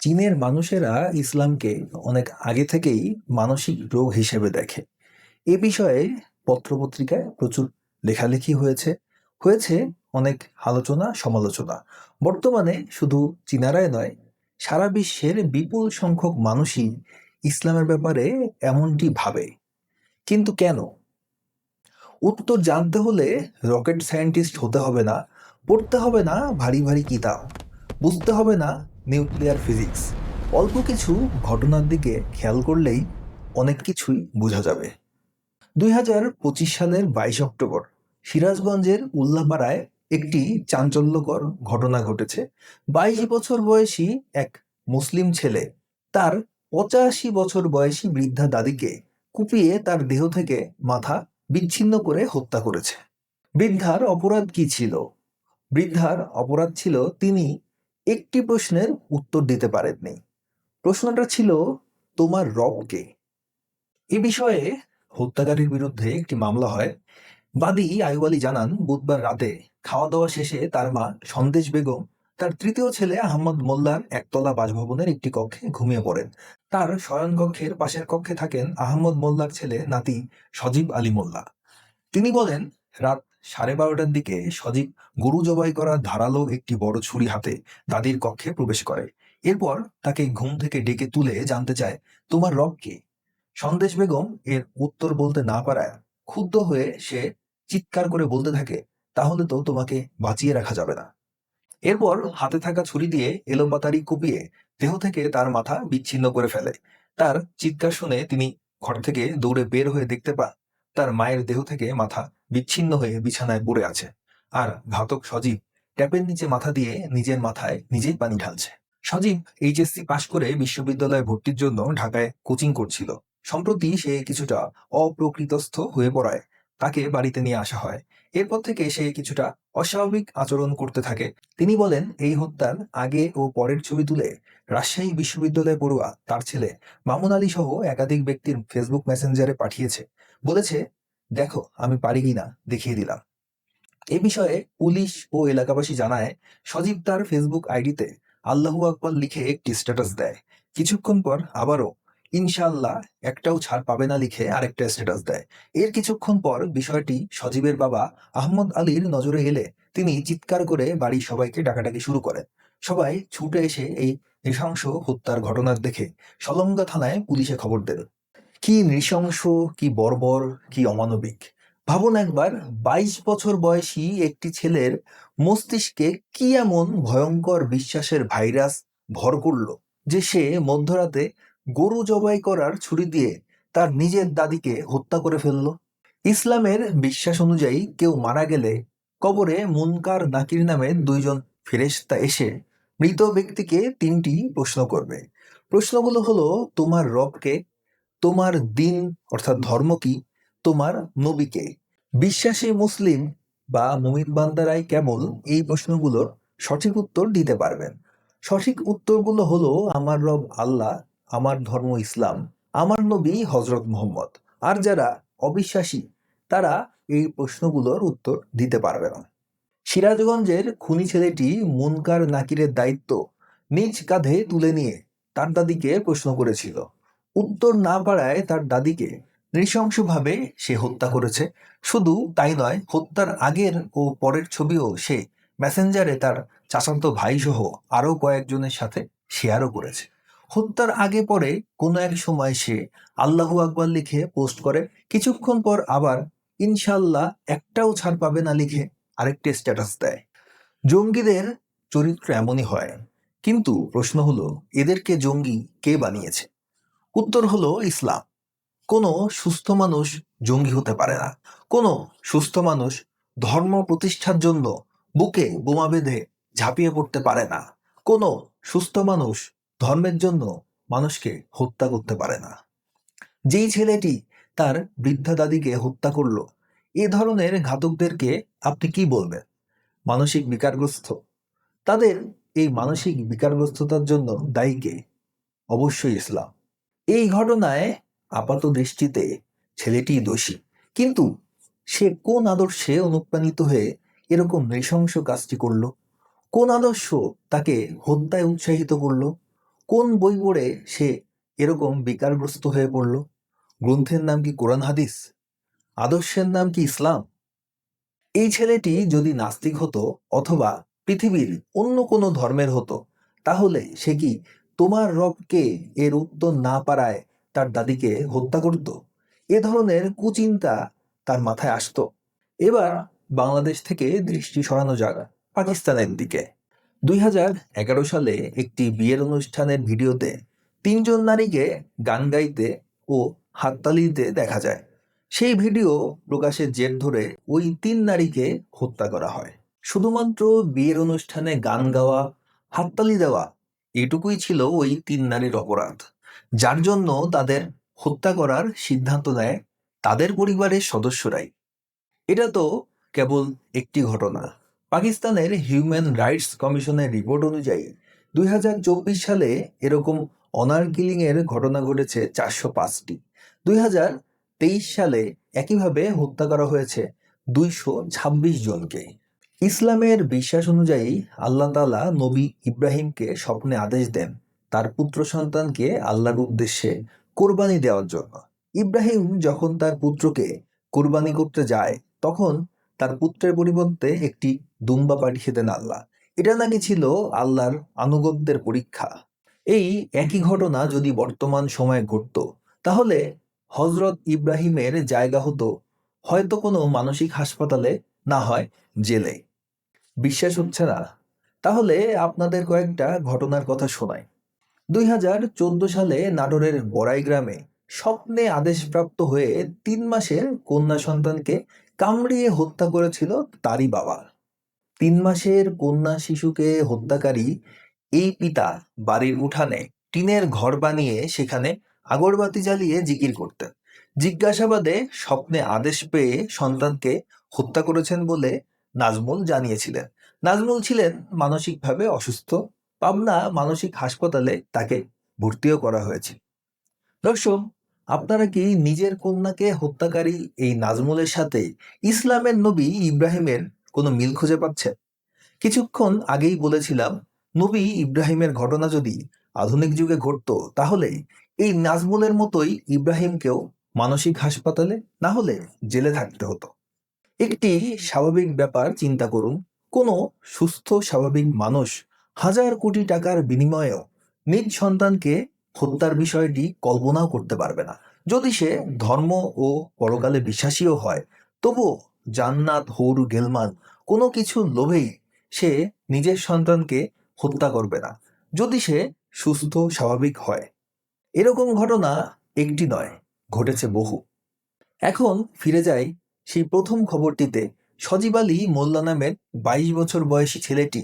চীনের মানুষেরা ইসলামকে অনেক আগে থেকেই মানসিক রোগ হিসেবে দেখে। এ বিষয়ে পত্রপত্রিকায় প্রচুর লেখালেখি হয়েছে। হয়েছে অনেক আলোচনা, সমালোচনা। বর্তমানে শুধু চীনারাই নয়, সারা বিশ্বের বিপুল সংখ্যক মানুষই ইসলামের ব্যাপারে এমনটি ভাবে। কিন্তু কেন? উত্তর জানতে হলে রকেট সায়েন্টিস্ট হতে হবে না, পড়তে হবে না ভারী ভারী কিতাব, বুঝতে হবে না নিউক্লিয়ার ফিজিক্স। অল্প কিছু ঘটনার দিকে খেয়াল করলেই অনেক কিছুই বোঝা যাবে। দুই হাজার পঁচিশ সালের বাইশ অক্টোবর, সিরাজগঞ্জের উল্লাপাড়ায় একটি চাঞ্চল্যকর ঘটনা ঘটেছে। বাইশ বছর বয়সী এক মুসলিম ছেলে, তার পঁচাশি বছর বয়সী বৃদ্ধা দাদিকে কুপিয়ে তার দেহ থেকে মাথা বিচ্ছিন্ন করে হত্যা করেছে। বৃদ্ধার অপরাধ কি ছিল? বৃদ্ধার অপরাধ ছিল তিনি একটি প্রশ্নের উত্তর দিতে পারেননি। প্রশ্নটা ছিল, তোমার রব কে? এ বিষয়ে হত্যাকারীর বিরুদ্ধে একটি মামলা হয়। বাদী আয়ুব আলী জানান, বুধবার রাতে খাওয়া দাওয়া শেষে তার মা সন্দেশ বেগম, তার তৃতীয় ছেলে আহমদ মোল্লার একতলা বাসভবনের একটি কক্ষে ঘুমিয়ে পড়েন। তার শয়ন কক্ষের পাশের কক্ষে থাকেন আহমদ মোল্লার ছেলে নাতি সজীব আলী মোল্লা। তিনি বলেন, রাত সাড়ে বারোটার দিকে সজীব গরু জবাই করা ধারালো একটি বড় ছুরি হাতে দাদির কক্ষে প্রবেশ করে। এরপর তাকে ঘুম থেকে ডেকে তুলে জানতে চায়, তোমার রব কে? সন্দেশ বেগম এর উত্তর বলতে না পারায় ক্ষুব্ধ হয়ে সে চিৎকার করে বলতে থাকে, তাহলে তো তোমাকে বাঁচিয়ে রাখা যাবে না। এরপর হাতে থাকা ছুরি দিয়ে এলোপাতারি কুপিয়ে দেহ থেকে তার মাথা বিচ্ছিন্ন করে ফেলে। তার চিৎকার শুনে তিনি ঘর থেকে দৌড়ে বের হয়ে দেখতে পান তার মায়ের দেহ থেকে মাথা বিচ্ছিন্ন হয়ে বিছানায় পড়ে আছে। আর ঘাতক সজীব ট্যাপের নিচে মাথা দিয়ে নিজের মাথায় নিজেই পানি ঢালছে। সজীব এইচএসসি পাশ করে বিশ্ববিদ্যালয়ে ভর্তির জন্য ঢাকায় কোচিং করছিল। সম্প্রতি সে কিছুটা অপ্রকৃতস্থ হয়ে পড়ায়। তাকে বাড়িতে নিয়ে আসা হয়। এরপর থেকে সে কিছুটা অস্বাভাবিক আচরণ করতে থাকে। তিনি বলেন, এই হত্যার আগে ও পরের ছবি তুলে রাজশাহী বিশ্ববিদ্যালয় পড়ুয়া তার ছেলে মামুন আলী সহ একাধিক ব্যক্তির ফেসবুক মেসেঞ্জারে পাঠিয়েছে। বলেছে, দেখো, আমি পারি কিনা দেখিয়ে দিলাম। এ বিষয়ে পুলিশ ও এলাকাবাসী জানায়, সজীব তার ফেসবুক আইডিতে আল্লাহু আকবর লিখে একটি স্ট্যাটাস দেয়। কিছুক্ষণ পর আবারও ইনশাল্লাহ একটাও ছাড় পাবে না লিখে আরেকটা স্ট্যাটাস দেয়। এর কিছুক্ষণ পর বিষয়টি সজীবের বাবা আহমদ আলীর নজরে এলে তিনি চিৎকার করে বাড়ির সবাইকে ডাকাডাকি শুরু করেন। সবাই ছুটে এসে এই নৃশংস হত্যার ঘটনার দেখে সলঙ্গা থানায় পুলিশে খবর দেন। কি নৃশংস, কি বর্বর, কি অমানবিক? ভাবুন একবার, বাইশ বছর বয়সী একটি ছেলের মস্তিষ্কে কি এমন ভয়ঙ্কর বিশ্বাসের ভাইরাস ভর করল যে সে মধ্যরাতে গরু জবাই করার ছুরি দিয়ে তার নিজের দাদিকে হত্যা করে ফেলল? ইসলামের বিশ্বাস অনুযায়ী কেউ মারা গেলে কবরে মুনকার নাকির নামে দুইজন ফেরেশতা এসে মৃত ব্যক্তিকে তিনটি প্রশ্ন করবে। প্রশ্নগুলো হলো, তোমার রবকে তোমার দিন, অর্থাৎ ধর্ম কি? তোমার নবীকে বিশ্বাসী মুসলিম বা মুমিন বান্দারাই কেবল এই প্রশ্নগুলোর সঠিক উত্তর দিতে পারবেন। সঠিক উত্তরগুলো হলো, আমার রব আল্লাহ, আমার ধর্ম ইসলাম, আমার নবী হজরত মোহাম্মদ। আর যারা অবিশ্বাসী, তারা এই প্রশ্নগুলোর উত্তর দিতে পারবে না সিরাজগঞ্জের খুনি ছেলেটি মুনকার নাকিরের দায়িত্ব নিজ কাঁধে তুলে নিয়ে তার দাদিকে প্রশ্ন করেছিল। উত্তর না পারায় তার দাদিকে নৃশংসভাবে সে হত্যা করেছে। শুধু তাই নয়, হত্যার আগের ও পরের ছবিও সে মেসেঞ্জারে তার চাচাতো ভাই সহ আরও কয়েকজনের সাথে শেয়ারও করেছে। হত্যার আগে পরে কোনো এক সময় সে আল্লাহু আকবর লিখে পোস্ট করে, কিছুক্ষণ পর আবার ইনশাল্লাহ একটাও ছাড় পাবে না লিখে আরেকটি স্ট্যাটাস দেয়। জঙ্গিদের চরিত্র এমনই হয়। কিন্তু প্রশ্ন হলো, এদেরকে জঙ্গি কে বানিয়েছে? উত্তর হলো ইসলাম। কোনো সুস্থ মানুষ জঙ্গি হতে পারে না। কোনো সুস্থ মানুষ ধর্ম প্রতিষ্ঠার জন্য বুকে বোমা বেঁধে ঝাঁপিয়ে পড়তে পারে না। কোনো সুস্থ মানুষ ধর্মের জন্য মানুষকে হত্যা করতে পারে না। যেই ছেলেটি তার বৃদ্ধা দাদিকে হত্যা করল, এ ধরনের ঘাতকদেরকে আপনি কি বলবেন? মানসিক বিকারগ্রস্ত? তাদের এই মানসিক বিকারগ্রস্ততার জন্য দায়ী কে? অবশ্যই ইসলাম। এই ঘটনায় আপাত দৃষ্টিতে ছেলেটি দোষী। কিন্তু সে কোন আদর্শে অনুপ্রাণিত হয়ে এরকম নৃশংস কাজটি করল? কোন আদর্শ তাকে হত্যায় উৎসাহিত করল? কোন বই পড়ে সে এরকম বিকারগ্রস্ত হয়ে পড়ল? গ্রন্থের নাম কি কোরআন হাদিস? আদর্শের নাম কি ইসলাম? এই ছেলেটি যদি নাস্তিক হতো অথবা পৃথিবীর অন্য কোনো ধর্মের হতো, তাহলে সে কি তোমার রবকে এর উত্তর না পারায় তার দাদিকে হত্যা করত। এ ধরনের কুচিন্তা তার মাথায় আসতো। এবার বাংলাদেশ থেকে দৃষ্টি সরানো যাক পাকিস্তানের দিকে। দুই হাজার এগারো সালে একটি বিয়ের অনুষ্ঠানের ভিডিওতে তিনজন নারীকে গান গাইতে ও হাততালি দিতে দেখা যায়। সেই ভিডিও প্রকাশের জের ধরে ওই তিন নারীকে হত্যা করা হয়। শুধুমাত্র বিয়ের অনুষ্ঠানে গান গাওয়া, হাততালি দেওয়া এটুকুই ছিল ওই তিন নারীর অপরাধ। যার জন্য তাদের হত্যা করার সিদ্ধান্ত নেয় তাদের পরিবারের সদস্যরাই। এটা তো কেবল একটি ঘটনা। পাকিস্তানের হিউম্যান রাইটস কমিশনের রিপোর্ট অনুযায়ী দুই হাজার চব্বিশ সালে এরকম অনার কিলিং এর ঘটনা ঘটেছে চারশো পাঁচটি। দুই সালে একইভাবে হত্যা করা হয়েছে দুইশো ছাব্বিশ জনকে। ইসলামের বিশ্বাস অনুযায়ী আল্লাহ তাআলা নবী ইব্রাহিমকে স্বপ্নে আদেশ দেন তার পুত্র সন্তানকে আল্লাহর উদ্দেশ্যে কোরবানি দেওয়ার জন্য। ইব্রাহিম যখন তার পুত্রকে কোরবানি করতে যায়, তখন তার পুত্রের পরিবর্তে একটি দুম্বা পাঠিয়ে দেন আল্লাহ। এটা নাকি ছিল আল্লাহর আনুগত্যের পরীক্ষা। এই একই ঘটনা যদি বর্তমান সময়ে ঘটতো, তাহলে হজরত ইব্রাহিমের জায়গা হতো হয়তো কোনো মানসিক হাসপাতালে, না হয় জেলে। বিশ্বাস হচ্ছে না। তাহলে আপনাদের কয়েকটা ঘটনার কথা শোনাই। দুই হাজার চোদ্দ সালে নাটোরের বড়াই গ্রামে স্বপ্নে আদেশপ্রাপ্ত হয়ে তিন মাসের কন্যা সন্তানকে কামড়িয়ে হত্যা করেছিল তারই বাবা। তিন মাসের কন্যা শিশুকে হত্যাকারী এই পিতা বাড়ির উঠানে টিনের ঘর বানিয়ে সেখানে আগরবাতি জ্বালিয়ে জিকির করতেন। জিজ্ঞাসাবাদে স্বপ্নে আদেশ পেয়ে সন্তানকে হত্যা করেছেন বলে নাজমুল জানিয়েছিলেন। নাজমুল ছিলেন মানসিকভাবে অসুস্থ। পাবনা মানসিক হাসপাতালে তাকে ভর্তিও করা হয়েছে। দর্শক, আপনারা কি নিজের কন্যাকে হত্যাকারী এই নাজমুলের সাথে ইসলামের নবী ইব্রাহিমের কোনো মিল খুঁজে পাচ্ছেন? কিছুক্ষণ আগেই বলেছিলাম, নবী ইব্রাহিমের ঘটনা যদি আধুনিক যুগে ঘটতো, তাহলে এই নাজমুলের মতোই ইব্রাহিমকেও মানসিক হাসপাতালে না হলে জেলে থাকতে হতো। একটি স্বাভাবিক ব্যাপার চিন্তা করুন। কোনো সুস্থ, স্বাভাবিক মানুষ হাজার কোটি টাকার বিনিময়েও নিজ সন্তানকে হত্যার বিষয়টি কল্পনাও করতে পারবে না। যদি সে ধর্ম ও পরকালে বিশ্বাসীও হয় তবুও জান্নাত, হৌর, গেলমান কোনো কিছু লোভেই সে নিজের সন্তানকে হত্যা করবে না। যদি সে সুস্থ, স্বাভাবিক হয়, এরকম ঘটনা একটি নয়, ঘটেছে বহু। এখন ফিরে যাই সেই প্রথম খবরটিতে সজীব আলী মোল্লা নামের বাইশ বছর বয়সী ছেলেটি,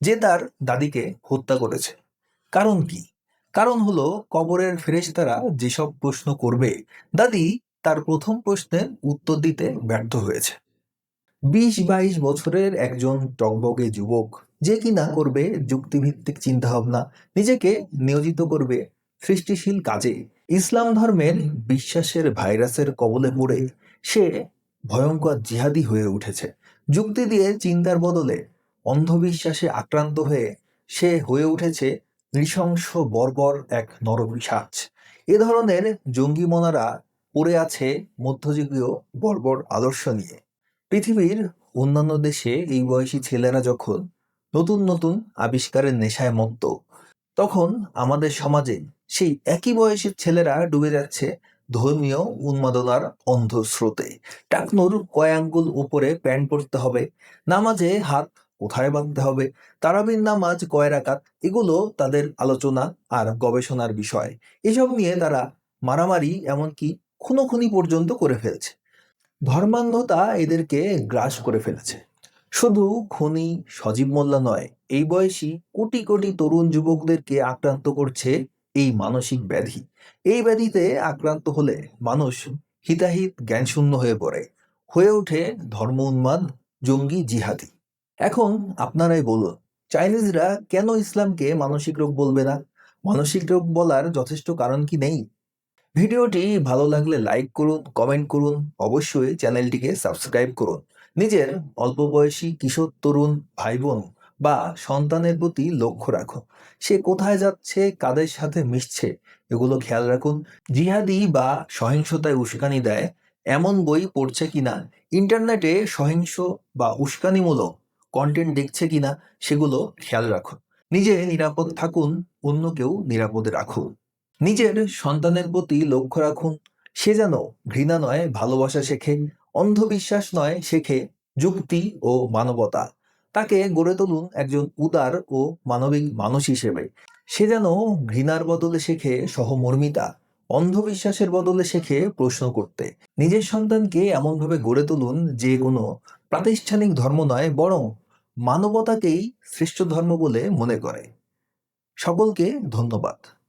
যে তার দাদিকে হত্যা করেছে। কারণ কি? কারণ হলো, কবরের ফেরেশতারা যেসব প্রশ্ন করবে, দাদি তার প্রথম প্রশ্নের উত্তর দিতে ব্যর্থ হয়েছে। বিশ বাইশ বছরের একজন টকবগে যুবক, যে কিনা করবে যুক্তিভিত্তিক চিন্তাভাবনা, নিজেকে নিয়োজিত করবে সৃষ্টিশীল কাজে, ইসলাম ধর্মের বিশ্বাসের ভাইরাসের কবলে পড়ে, সে ভয়ঙ্কর জিহাদি হয়ে উঠেছে। যুক্তি দিয়ে চিন্তার বদলে অন্ধবিশ্বাসে আক্রান্ত হয়ে সে হয়ে উঠেছে নৃশংস বর্বর এক নরপিশাচ এ ধরনের জঙ্গি মনারা পড়ে আছে মধ্যযুগীয় বর্বর আদর্শ নিয়ে। পৃথিবীর অন্যান্য দেশে এই বয়সী ছেলেরা যখন নতুন নতুন আবিষ্কারের নেশায় মত্ত, তখন আমাদের সমাজে সেই একই বয়সের ছেলেরা ডুবে যাচ্ছে ধর্মীয় উন্মাদনার অন্ধ স্রোতে। টাকনুর কয় আঙ্গুল উপরে প্যান্ট পরতে হবে, নামাজে হাত কোথায় বাঁধতে হবে, তারাবির নামাজ কয় রাকাত, এগুলো তাদের আলোচনা আর গবেষণার বিষয়। এসব নিয়ে তারা মারামারি এমনকি খুনোখুনি পর্যন্ত করে ফেলছে। ধর্মান্ধতা এদেরকে গ্রাস করে ফেলেছে। শুধু খনি সজীব মোল্লা নয়, এই বয়সী কোটি কোটি তরুণ যুবকদেরকে আক্রান্ত করছে এই মানসিক ব্যাধি। এই ব্যাধিতে আক্রান্ত হলে মানুষ হিতাহিত জ্ঞানশূন্য হয়ে পড়ে। হয়ে ওঠে ধর্ম উন্মাদ, জঙ্গি, জিহাদি। এখন আপনারাই বলুন, চাইনিজরা কেন ইসলামকে মানসিক রোগ বলবে না? মানসিক রোগ বলার যথেষ্ট কারণ কি নেই? ভিডিওটি ভালো লাগলে লাইক করুন, কমেন্ট করুন, অবশ্যই চ্যানেলটিকে সাবস্ক্রাইব করুন। নিজের অল্প বয়সী কিশোর, তরুণ ভাই বোন বা সন্তানের প্রতি লক্ষ্য রাখুন সে কোথায় যাচ্ছে, কাদের সাথে মিশছে, এগুলো খেয়াল রাখুন। জিহাদি বা সহিংসতায় উস্কানি দেয়, এমন বই পড়ছে কিনা, ইন্টারনেটে সহিংস বা উস্কানিমূলক কন্টেন্ট দেখছে কিনা, সেগুলো খেয়াল রাখুন। নিজে নিরাপদ থাকুন অন্যকেও নিরাপদে রাখুন। নিজের সন্তানের প্রতি লক্ষ্য রাখুন। সে যেন ঘৃণা নয়, ভালোবাসা শেখে, অন্ধবিশ্বাস নয়, শেখে যুক্তি ও মানবতা। তাকে গড়ে তুলুন একজন উদার ও মানবিক মানুষ হিসেবে। সে যেন ঘৃণার বদলে শেখে সহমর্মিতা, অন্ধবিশ্বাসের বদলে শেখে প্রশ্ন করতে। নিজের সন্তানকে এমনভাবে গড়ে তুলুন যে কোনো প্রাতিষ্ঠানিক ধর্ম নয়, বরং মানবতাকেই শ্রেষ্ঠ ধর্ম বলে মনে করে। সকলকে ধন্যবাদ।